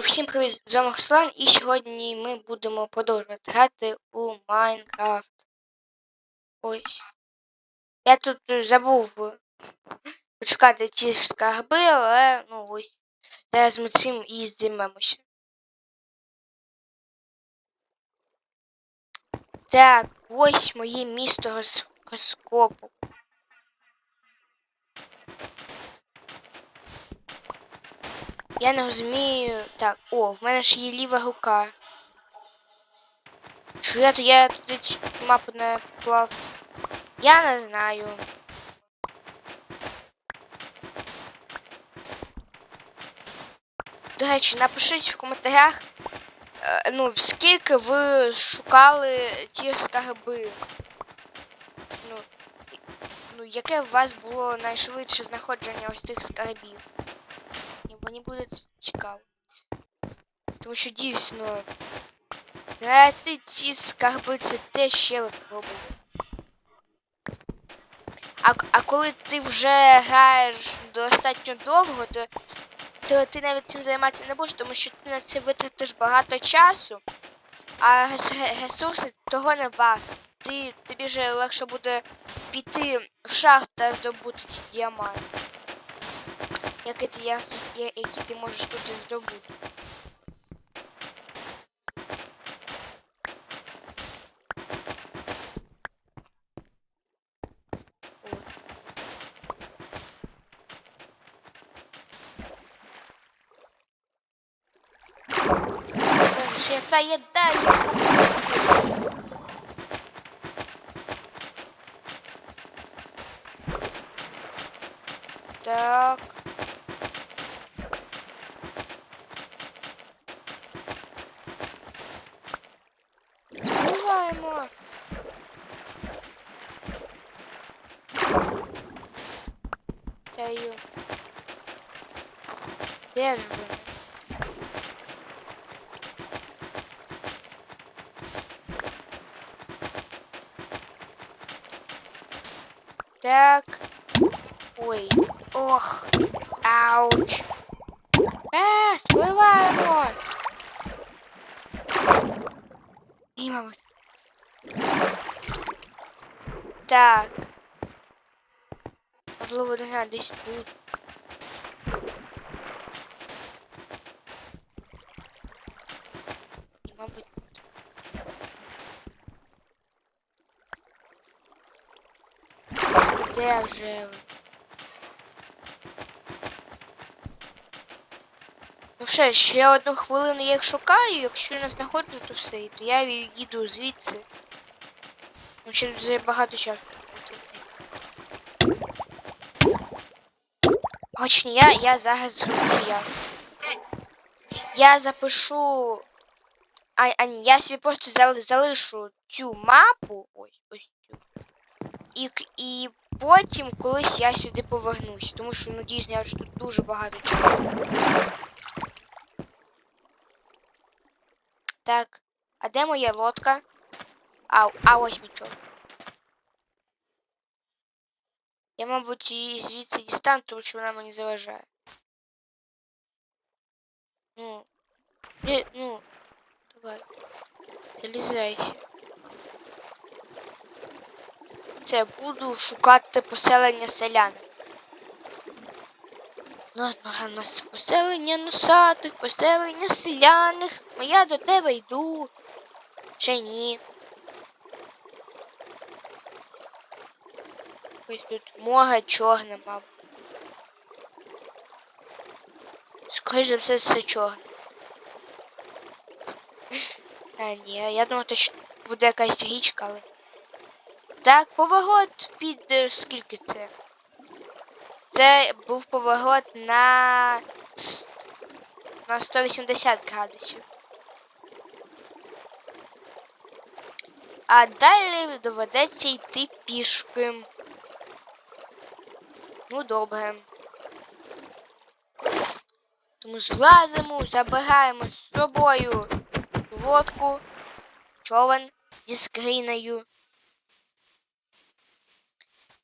Всім привіт, з вами Руслан, і сьогодні ми будемо продовжувати грати у Майнкрафт. Ось. Я тут е, забув е, почекати ці скарби, але ну ось. Зараз ми цим і займемося. Так, ось моє місто роз- розкопу. Я не розумію. Так, о, в мене ж є ліва рука. Що я, то- я туди мапу не поклав? Я не знаю. До речі, напишіть в коментарях, е, ну, скільки ви шукали ті скарби. Ну, ну, яке у вас було найшвидше знаходження ось цих скарбів? Ні, Мені буде цікаво. Тому що дійсно знайти ці скарби це те ще випробування. А, а коли ти вже граєш достатньо довго, то, то ти навіть цим займатися не будеш, тому що ти на це витратиш багато часу, а рес- ресурси того не варто. Ти, тобі вже легше буде піти в шахту та здобути ці діаманти. Які ти, я- я- які ти можеш тут і здобути. От. Ще та їда, я Так. Збиваємо. Даю. Де? Так. Ой. Ох. Ауч. Е, спливаємо. І, мабуть. Так. Можливо, не знаю, десь тут. Мабуть. Де вже? Ну все, ще одну хвилину я їх шукаю, якщо не знаходжу, то все, то я їду звідси. Ну, вже багато часу. Хоч не я, я зараз зроблю я. Я запишу. А, а ні, я собі просто зали- залишу цю мапу. Ось ось цю. І, і потім колись я сюди повернусь. Тому що, ну дійсно, я вже тут дуже багато часу. Так, а де моя лодка? А, а ось нічого. Я, мабуть, її звідси дістану, тому що вона мені заважає. Ну, ну, давай. Залізайся. Це буду шукати поселення селян. Ну, поселення носатих, поселення селяних. Я до тебе йду. Ще ні. Ось тут море чорне, мабуть. Скоріше за все, все чорне. А, ні, я думав, то що буде якась річка, але. Так, поворот під е, скільки це? Це був поворот на на 180 градусів. А далі доведеться йти пішки. Ну добре. Тому злазимо, забираємо з собою лодку, човен зі скринею.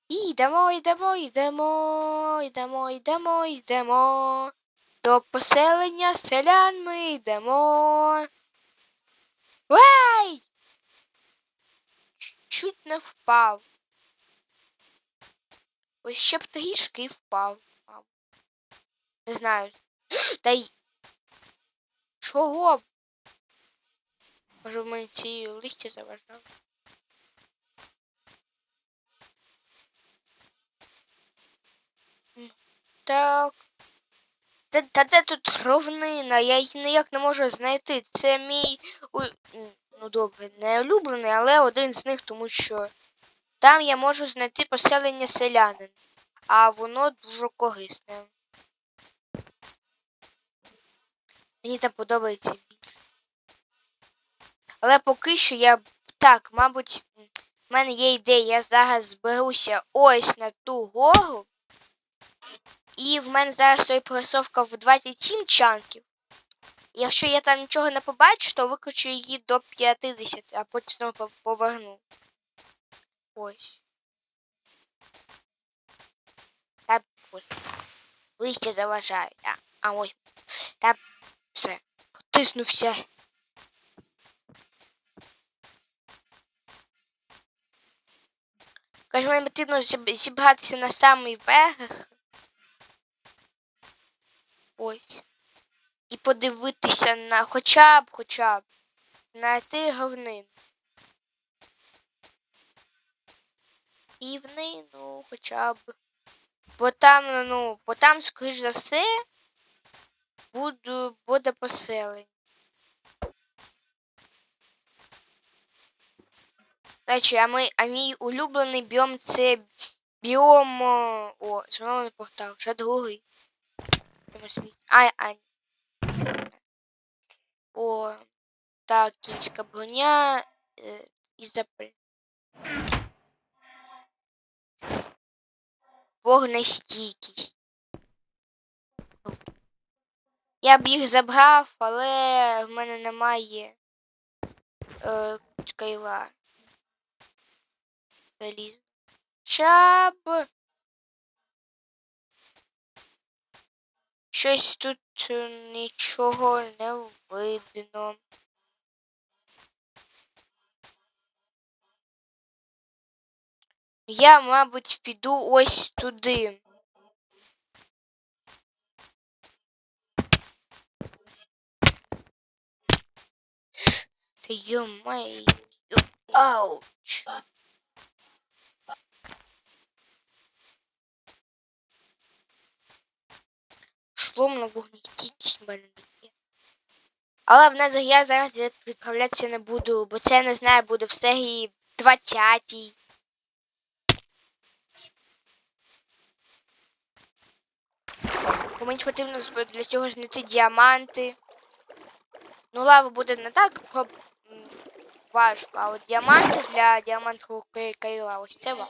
І йдемо, йдемо, йдемо, йдемо, йдемо, йдемо. До поселення селян ми йдемо. Вей! Чуть не впав. Ось ще б трішки впав. Не знаю. Та й. Чого? Може в мене ці листя заважали? Так. Та, та де тут ровнина? Я її ніяк не можу знайти. Це мій. Ну добре, не улюблений, але один з них, тому що там я можу знайти поселення селянин, а воно дуже корисне. Мені там подобається більше. Але поки що я. Так, мабуть, в мене є ідея, я зараз зберуся ось на ту гору. І в мене зараз стоїть просовка в 27 чанків. Якщо я там нічого не побачу, то викручу її до 50, а потім знову поверну. Ось. Та ось. Вище заважають. А, а ось. Та все. Потиснувся. Каже, мені потрібно зіб- зібратися на самий верх. Ось. І подивитися на хоча б, хоча б на ті говнин. Рівнину хоча б. Бо там, ну, бо там, скоріш за все, буду, буде поселення. Речі, а, ми, а мій улюблений біом це біом. О, знову не портал, вже другий. В цьому світі. А, а. О, так, кінська броня е, і запаль. Вогнестійкість. Я б їх забрав, але в мене немає е, скайла. Заліз. Чаб. Щось тут е, нічого не видно. Я, мабуть, піду ось туди. Та йо-моє. Ауч. На вогнестійкість в мене. Але в нас я зараз відправлятися не буду, бо це не знаю, буде в серії 20-й. Бо мені потрібно для цього знайти діаманти. Ну, лава буде не так важко, а от діаманти для діамантового кай- кайла ось це вам.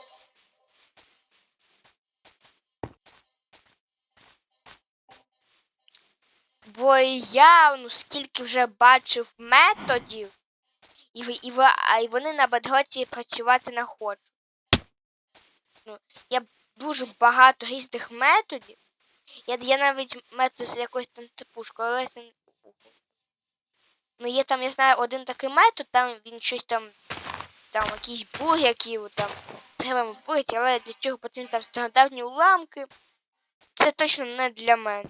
Бо я скільки вже бачив методів, і, і, і вони на бедроці працювати не хочуть. Ну, я дуже багато різних методів. Я, я навіть метод з якоюсь там типушкою, але це... не- Ну, є там, я знаю, один такий метод, там він щось там, там якісь буряки, там, треба вбити, але для цього потрібні там стандартні уламки. Це точно не для мене.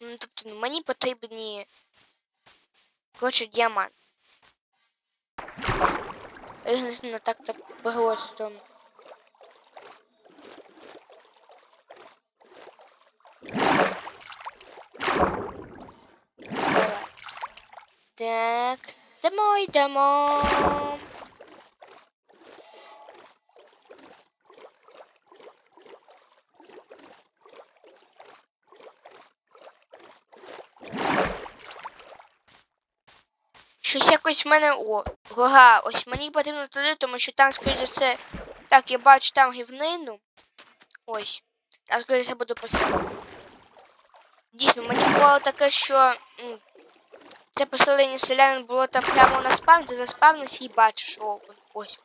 Ну, тобто, ну, мені потрібні, коротше, діамант. Не так то просто. Так, йдемо, йдемо. Якось в мене. О, гора. Ось мені потрібно туди, тому що там, скоріше за все. Так, я бачу там гівнину. Ось. Там, скоріше за все, буду писати. Дійсно, мені було таке, що це поселення селянин було там прямо на спавн, ти заспавнився і бачиш, о, ось.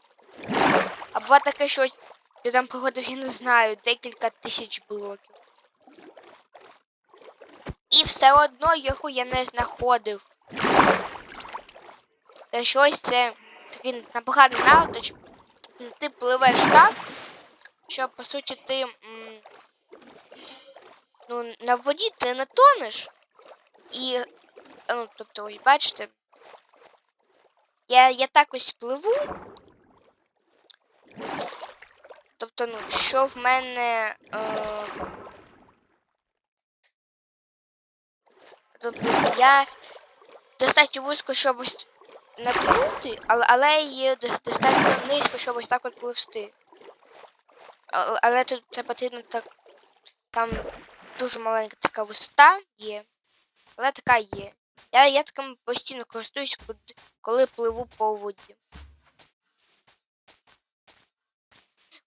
А було таке, що ось я там проходив, я не знаю, декілька тисяч блоків. І все одно його я не знаходив. Та щось це такий непоганий навик, ти пливеш так, що по суті ти ну, на воді ти не тонеш. І, ну, тобто, ось бачите, я, я так ось пливу. Тобто, ну, що в мене. Е, тобто я достатньо вузько, щоб ось наткнути, але, але дос- достатньо низько, щоб ось так от пливсти. Але, але тут це потрібно так. Там дуже маленька така висота є. Але така є. Я, я таким постійно користуюсь, коли- пливу по воді.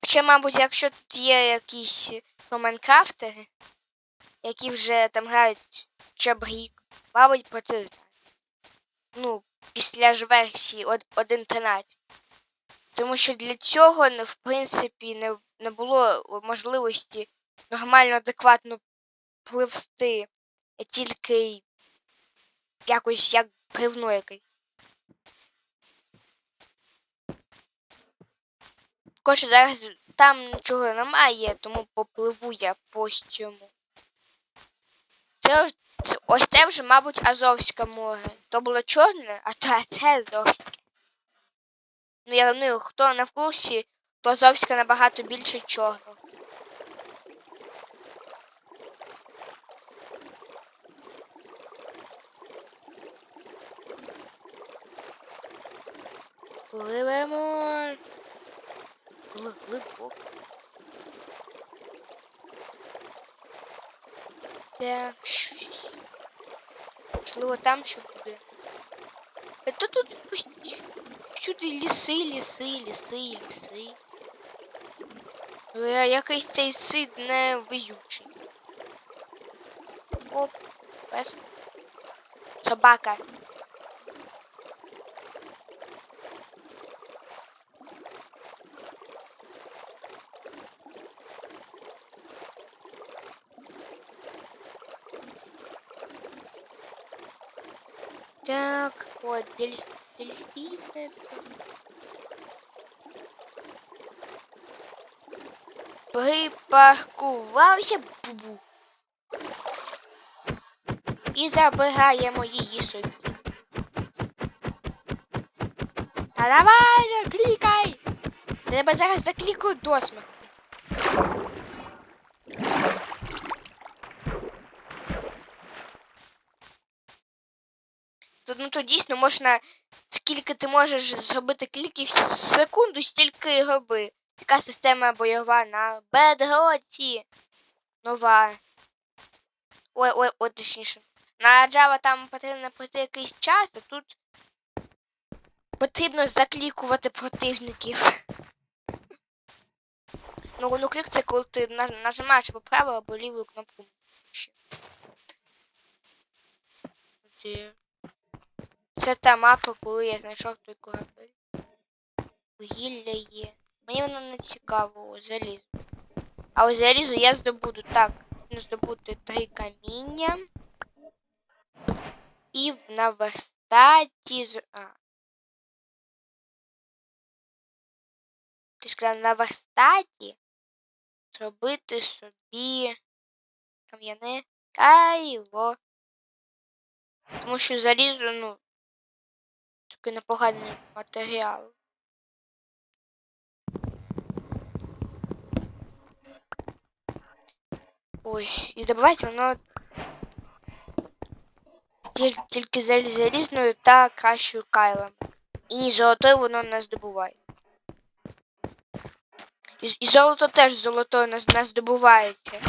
Ще, мабуть, якщо тут є якісь команкрафтери, які вже там грають б мабуть, про це знають. Ну, після ж версії од- 1.13. Тому що для цього, ну, в принципі, не, не було можливості нормально, адекватно пливсти, тільки якось як бревно якесь. Також зараз там нічого немає, тому попливу я по цьому. Це, це ось це вже, мабуть, Азовське море. То було чорне, а а це Азовське. Ну я ну, хто не в курсі, то Азовське набагато більше чорного. Пливемо. Гли- Глибоко. Так, щось. Можливо, там що буде. Это тут тут всюди ліси, ліси, ліси, ліси. Е, Якийсь цей сид не виючий. Оп, пес. Собака. Так, вот, дель... дельфины. Припаркувався бубу. І забираємо її собі. Та давай же, клікай! Треба зараз заклікаю до смерті. Ну, тут дійсно можна, скільки ти можеш зробити кліків в секунду, стільки роби. Така система бойова на бедроці. Нова. Ой, ой, ой, точніше. На Java там потрібно пройти якийсь час, а тут потрібно заклікувати противників. Ну, ну клік це коли ти наж- нажимаєш або праву, або ліву кнопку. Де? Це та мапа, коли я знайшов той корабель. Вугілля є. Мені воно не цікаво, залізу. А ось залізу я здобуду. Так, не здобути три каміння. І в- верстаті з. А. Ти сказав, на верстаті зробити собі кам'яне кайло. Тому що залізо, ну, непоганий матеріал. Ой, і добивається воно тіль- тільки зал- залізною та кращою кайлом. І золотою воно не здобуває. І, і золото теж золотою не, не здобувається.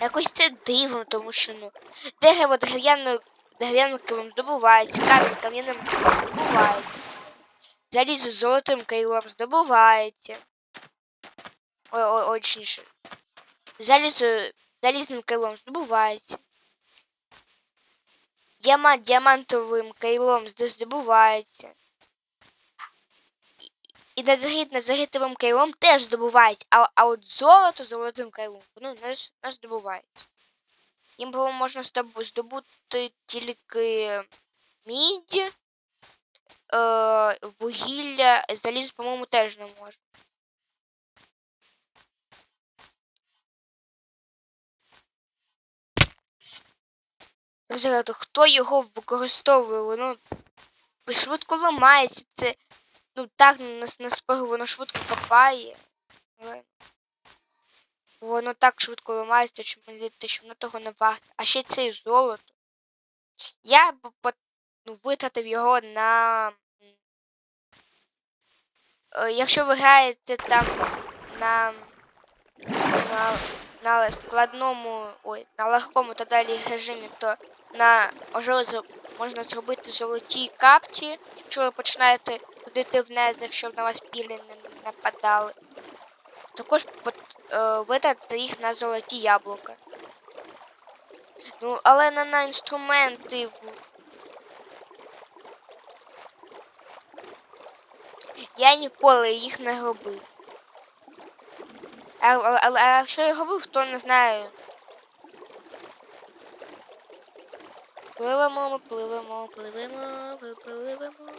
Якось це дивно, тому що ну, дерево дерев'яною дерев'яним здобувається, камінь кам'яним здобувається. Залізо з золотим кайлом здобувається. Ой, ой, точніше. Залізо залізним кайлом здобувається. Діамант діамантовим кайлом зд- здобувається. І- незагид незагитовим кайлом теж здобувають, а, а от золото золотим кайлом з- не здобувається. Їм було можна здобу- здобути тільки мідь, е, вугілля, заліз, по-моєму, теж не можна. Взагалі, хто його використовує? Воно швидко ламається. Це ну так на, на спогу воно швидко копає. Але воно так швидко ламається, що мені що воно того не варте. А ще це золото. Я б ну, витратив його на. е, Якщо ви граєте там на, на, на складному, ой, на легкому та далі режимі, то на можливо можна зробити золоті капці, якщо ви починаєте ходити в незер, щоб на вас пілі не нападали. Також е, витратити їх на золоті яблука. Ну, але не на інструменти. Я ніколи їх не робив. А, а, а, а якщо я робив, то не знаю. Пливемо, пливемо, пливемо, пливемо.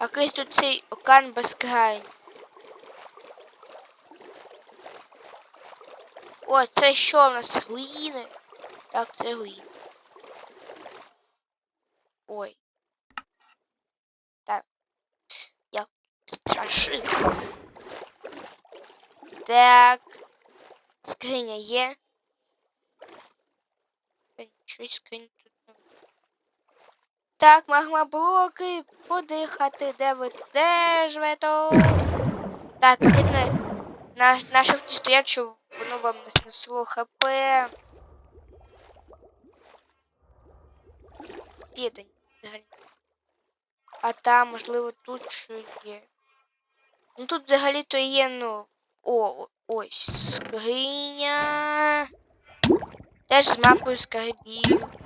О. А якийсь тут цей океан безкрайній. О, це що в нас? Руїни? Так, це руїни. Ой. Так. Я страшив. Так. Скриня є. Та Щось скрині тут немає. Так, магмаблоки, подихати, де ви де живете? Так, потрібно на, на шифті воно вам не снесло хп. Відень. А там, можливо, тут що є. Ну тут взагалі-то є, ну. О- ось скриня. Теж з мапою скарбів.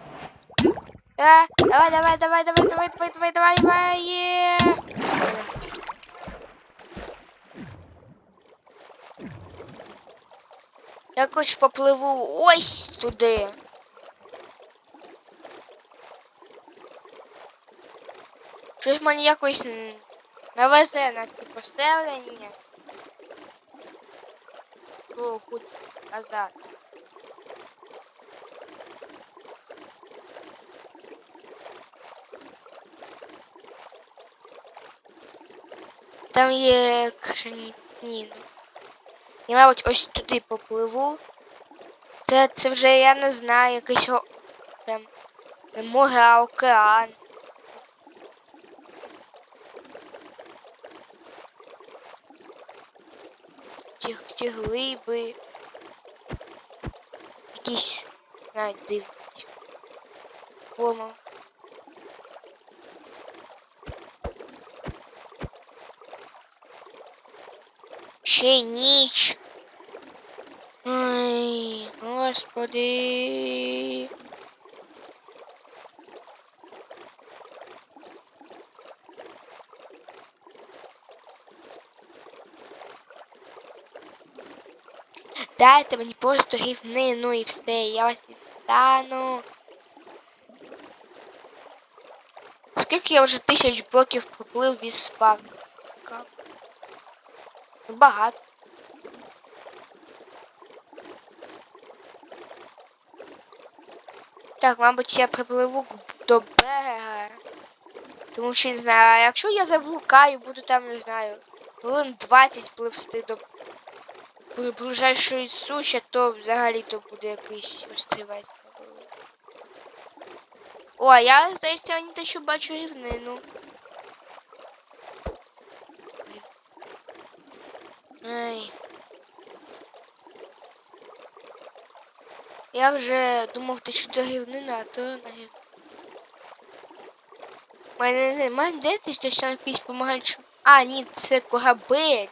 Давай, давай, давай, давай, давай, давай, давай, давай, давай. Якось попливу ось туди. Щось мені якось м, не везе на ці поселення. О, хоч назад. Там є крашеніну. Я, мабуть, ось туди попливу. Це, це вже я не знаю, якийсь о... там не океан. Ті, ті глиби. Якісь навіть дивні. Форма. Ще й ніч. Ой, господи. Дайте мені просто рівнину і все, я вас дістану. Скільки я вже тисяч блоків поплив від спавника? Багато. Так, мабуть, я припливу до берега. Тому що не знаю, а якщо я заблукаю, буду там, не знаю, хвилин 20 пливсти до бли- ближайшої суші, то взагалі то буде якийсь острівець. О, а я, здається, не те, що бачу рівнину. Ай. Я вже думав, ти що до рівнина, а то на рівнину. Мене немає здається, що ще якийсь помагаючий. А, ні, це корабель.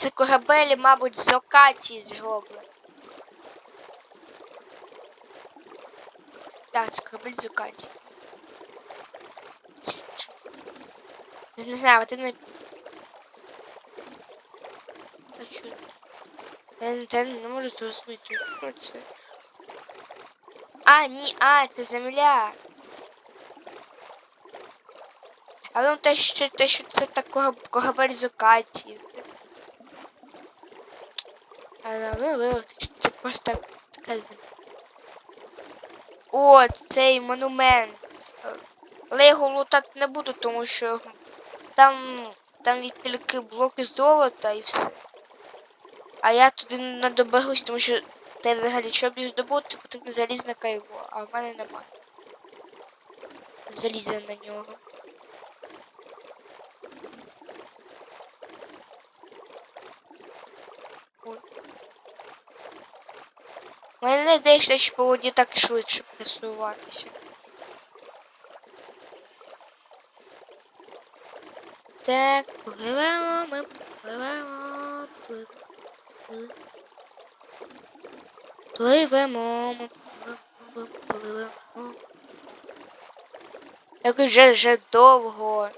Це корабель, мабуть, з окації зроблено. Так, це корабель з окації. Не знаю, ти не... Я не, я не зрозуміти, що це. А, ні, а, це земля. А ну те, що те, такого когабарізокації. А ну, ну, це просто так, така. О, цей монумент. Але я його лутати не буду, тому що там, ну, там є тільки блоки золота і все. А я туди не доберусь, тому що та взагалі, щоб їх здобути, потрібно залізне кайло, а в мене немає. Заліза на нього. Ой. Мене не здається, що по воді так швидше пересуватися. Так, пливемо, ми пливемо, пливемо. Пливемо, пливемо, пливемо. Якось вже, вже довго.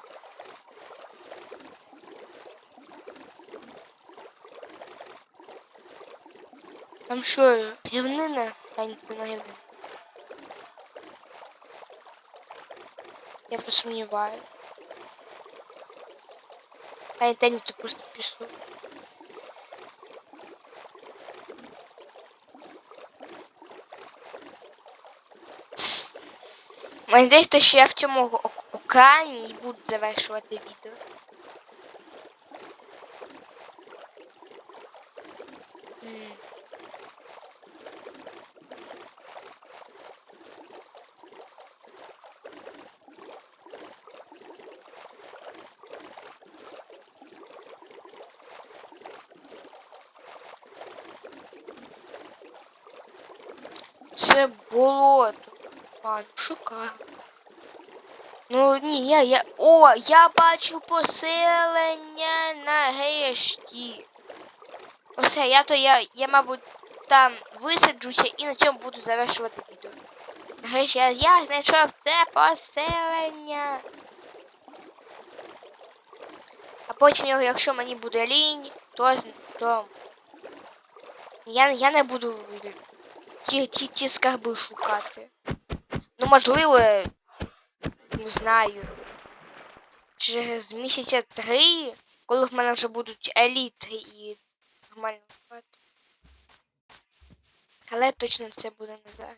Там що, рівнина? Та ні, це не рівнина. Я посумніваюсь. А это не ты просто пишу. Мені здається, що я в цьому ок- океані і буду завершувати відео. М. Це болото. Ну шукаю. Ну ні, я, я. О, я бачу поселення на гешті. Все, я то я, я, мабуть, там висаджуся і на цьому буду завершувати відео. Геш, я, я знайшов це поселення. А потім, якщо мені буде лінь, то, то я, я не буду ті, ті, ті скарби шукати. Можливо, не знаю. Через місяця три, коли в мене вже будуть еліти і нормально спати. Але точно це буде не зараз.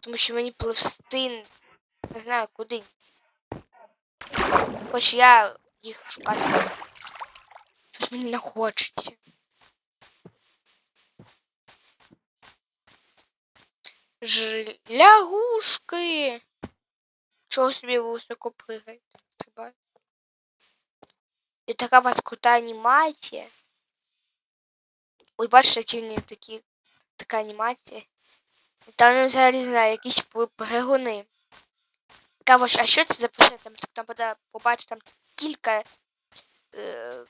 Тому що мені пливсти не знаю куди. Хоч я їх шукати. Щось мені не хочеться. Лягушки. Чого собі ви високо? Стрибаю. І така у вас крута анімація. Ой, бачите, які в них такі, така анімація. Там я взагалі не знаю, якісь перегони. Цікаво, а що це за поселення? Там, там буде побачити там кілька е,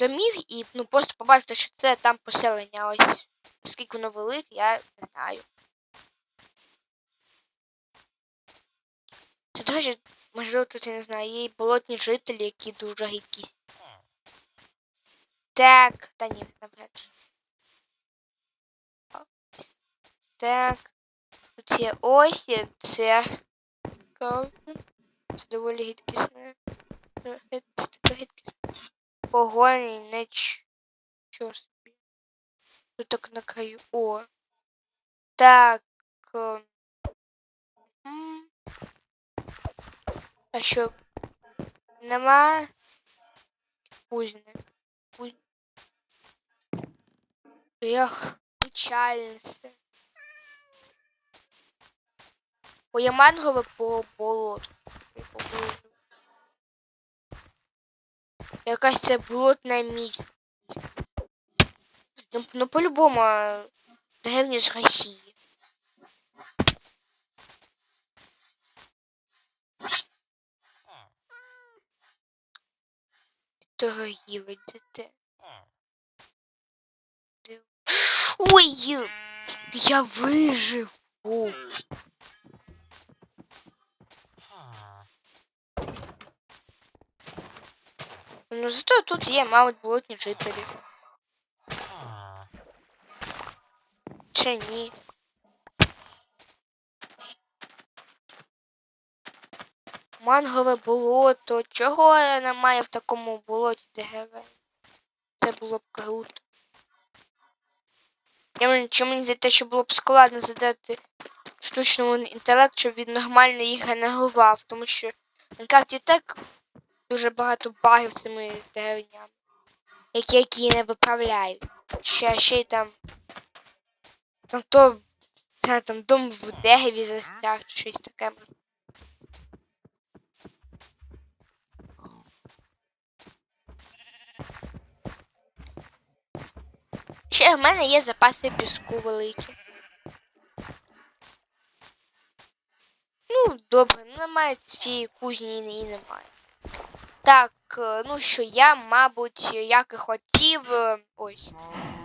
домів і ну просто побачити, що це там поселення. Ось скільки воно велике, я не знаю. Це речі, можливо, тут, я не знаю, є болотні жителі, які дуже гидкі. Так, та ні, навряд. Так. Тут є є церква. Це доволі гидкісне. Це таке гидкісне. Погоні, неч. Що собі. Тут так на краю. О. Так. е, м. А що? Нема? Кузня. Кузня. Эх, печально. Бо я мангове по болоту. По болоту. Якась це болотна місць. Ну, ну по-любому, древні з Росії. дороїли дете. Ой! Я вижив! Ну зато тут є, мабуть, болотні жителі. Чи ні? Мангове болото. Чого немає в такому болоті ДГВ? Це було б круто. Чи мені здається, що було б складно задати штучному інтелекту, щоб він нормально їх генерував, тому що на карті так дуже багато багів цими деревнями, які, які не виправляють. Ще, ще й там. Там то там дом в дереві застряг, щось таке. Ще в мене є запаси піску великі. Ну, добре, ну немає цієї кузні і немає. Так, е, ну що я, мабуть, як і хотів, е, ось.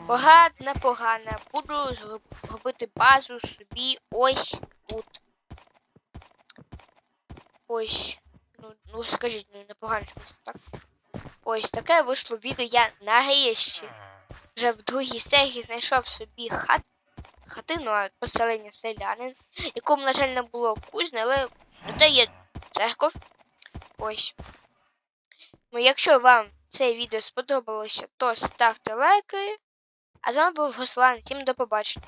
Погано, непогано. Буду робити базу собі ось тут. Ось. Ну, ну скажіть, ну непогано щось, так? Ось таке вийшло відео я нарешті. Вже в другій серії знайшов собі хат, хатину, поселення селянин, якому, на жаль, не було кузні, але зате є церков. Ось. Ну, якщо вам це відео сподобалося, то ставте лайки. А з вами був Руслан. Всім до побачення.